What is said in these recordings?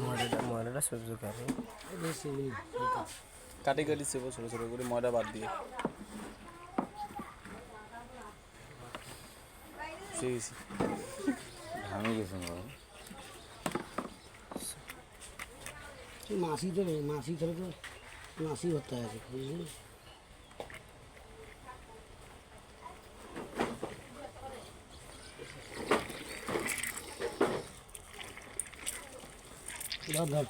ময়দাটা ময়দাটা সহ্য করে কাটি কাটি চেপো ছোটো ছোটো করে ময়দা বাদ দিয়ে। শিখেছি ঘামে গেছেন বাবু মাসি তো নেই মাসি ধরে তো মাসি হতে আছে বুঝলি? ধর ধর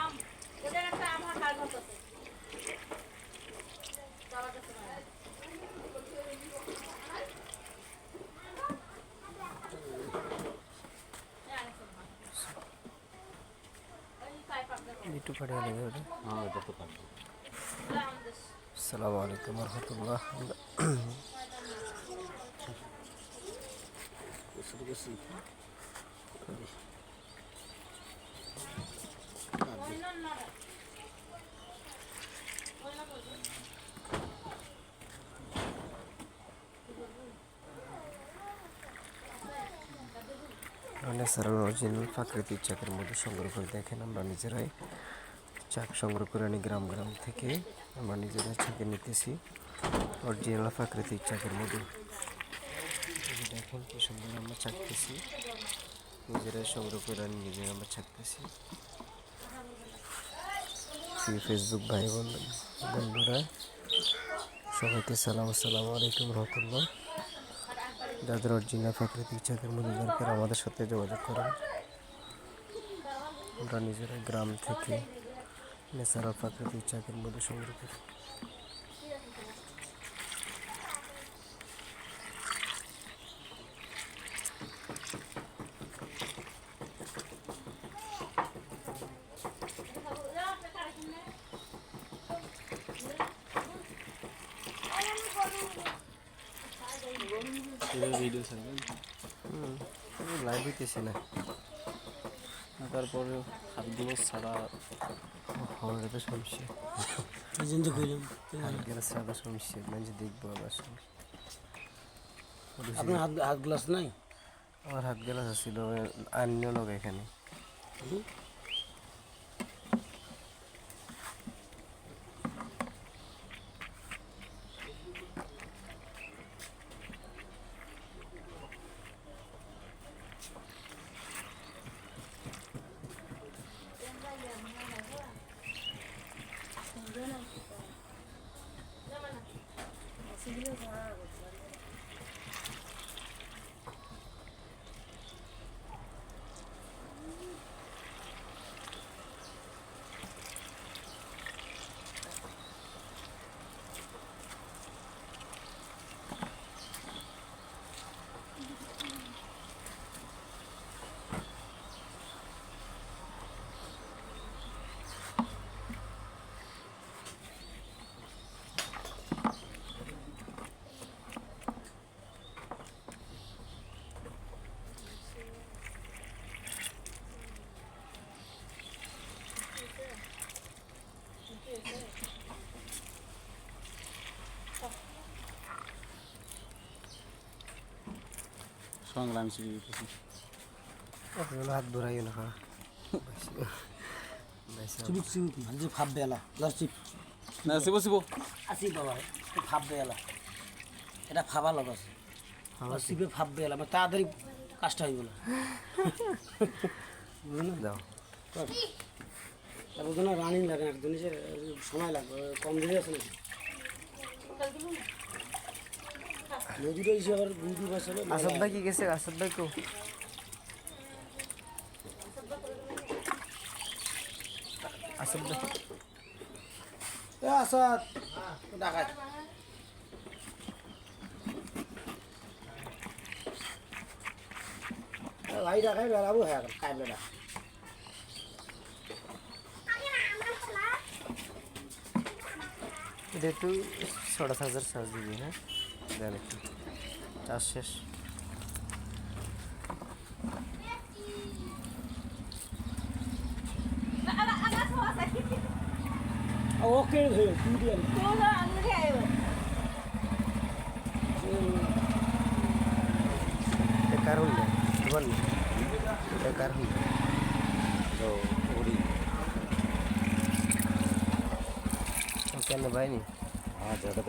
আম ওদের একটা আম হাঁকার মতো আছে। বাবার কাছে নাই। হ্যাঁ, আনিস মা। ওই পায়ে পাকড়া করে। একটু পাঠিয়ে নেবে হ্যাঁ আসসালামু আলাইকুম রহমতুল্লাহ শুরু ন্যাচারাল অরিজিনাল প্রাকৃতিক চাকের মধ্যে সংগ্রহ করে দেখেন, আমরা নিজেরাই চাক সংগ্রহ করে আনি গ্রাম গ্রাম থেকে। আমরা নিজেরাই চাকে নিতেছি অরিজিনাল প্রাকৃতিক চাকের মধ্যে। দেখেন কি সুন্দর আমরা চাকতেছি। নিজেরাই সংগ্রহ করে আনি, নিজেরাই আমরা চাকতেছি। ফেসবুক ভাই বোন বন্ধুরা, সবাইকে সালাম, আসসালামু আলাইকুম রহমতুল্লাহ। যাদের অরিজিনাল প্রাকৃতিক চাকের মধ্যে দরকার আমাদের সাথে যোগাযোগ করেন। আমরা নিজেরা গ্রাম থেকে ন্যাচারাল প্রাকৃতিক চাকের মধ্যে সংগ্রহ করি। ভিডিও ছাড়বেন লাইভ হইতেছে না। তারপরে হাত দিবস ছাড়া তো সমস্যা। এই জন্য কইলাম হাত গেলে সাদা সমস্যা মানুষ দেখব আবার সমস্যা। আপনার হাত হাত গ্লাস নাই? আমার হাত গেলা ছিল আন্য লোক এখানে। Yeah. সঙ্গে আমি শিখে দিতেছি আপনার হাত ধরাইও না চিবিক চিবিক যে ভাব বেলা গ্লাস চিপ না শিবো শিবো। আসি বাবা ভাব বেলা এটা ফাবা লগ আছে। চিপে ভাব বেলা মানে তাড়াতাড়ি কাজটা হয়ে গেল দাও তারপর রানিং লাগে না সময় লাগবে কম দিলে আছে নাকি? নদীটা এসে আবার গুঁড়ি বসালে আসাদ ভাই কি গেছে আসাদ ভাই কো আসাদ ভাই এ আসাদ ডাকাত ভাই ডাকাই বেড়াবো হ্যাঁ কাই বেড়া এটা একটু ছটা হাজার চার্জ দিবি হ্যাঁ দেন একটু। চার্জ শেষ। ওকে তুই দিয়ে এটা কার হইল বল এটা কার হইল তো ওরি কেন ভাইনি হ্যাঁ যেটা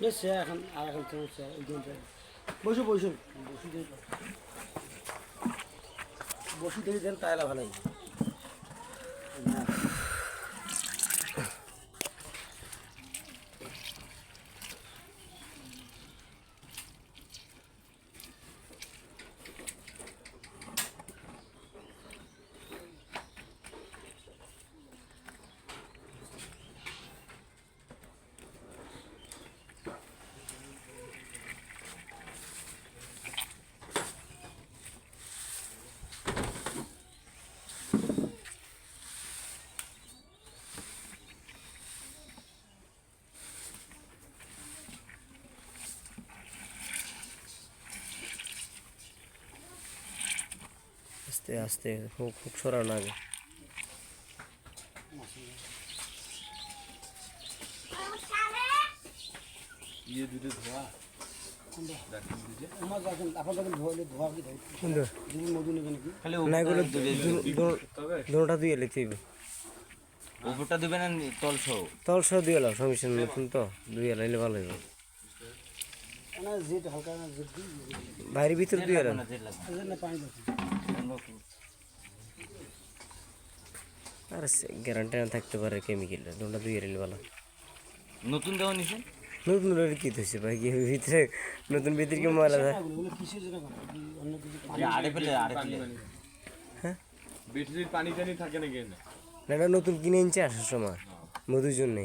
বেশ এখন আর এখন বসু বসু বসু দিয়ে বসু দিয়ে দেন তাইলে ভালোই না আস্তে আস্তে হুক হুক সরানো আগে। দুটো উপরটা দিবে না তল সহ তল সহ সমস্যা নতুন তো। দুই ভালো জেট দিই বাইরের ভিতরে দুই এলাম আর গ্যারান্টি না থাকতে পারে কেমিক্যালটা দুটা দুই এলাইলে ভালো নতুন দেওয়া নিছেন নতুন রোড কি হয়েছে ভাই? কি ভিতরে নতুন ভিতরে কি ময়লা আড়ে পেলে আড়ে ব্যাটারির পানি টানি থাকে না না এটা নতুন কিনে এনেছে আসার সময়। মধুর জন্যে।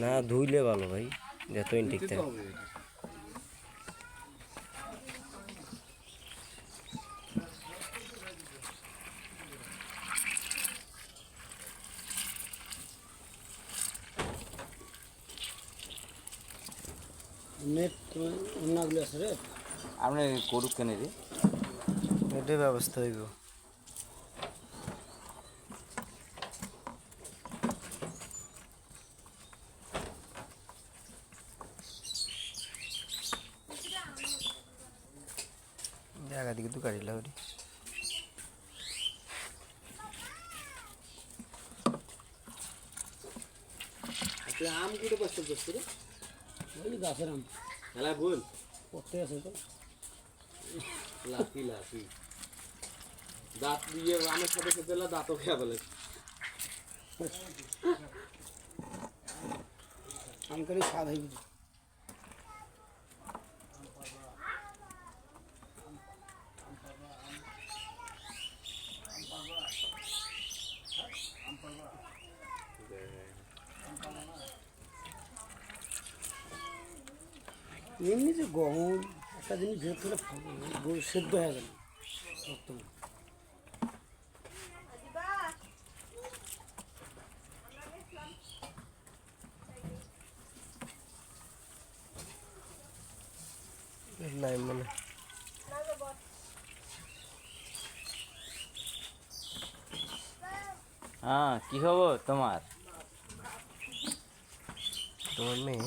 না ধুইলে ভালো ভাই যত ইনটেক থাকে নেট অন্যগুলো আছে রে আপনি করুক কেন রে? এটাই ব্যবস্থা হইব। জায়গা দিকে তো গাড়ি লাউরি তুই আম কুটে বসতে বসতে রে? ওই গাছের আম। খেলা বল পড়তে আছে তো। লাফি লাফি দাঁত দিয়ে আমের সাথে খেতে এলা দাঁতও খেয়া বলে আম করে স্বাদ হয়ে গেছে এমনি যে গহম একটা জিনিস ভেতরে করে সেদ্ধ হয়ে গেল নাই মানে। হ্যাঁ কি খবর তোমার? তোমার মেয়ে?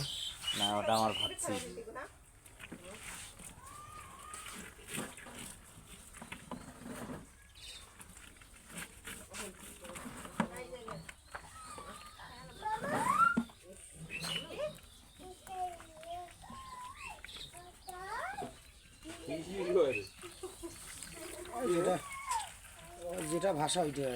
না ওটা আমার ভাবছি। ভাষা ওইটা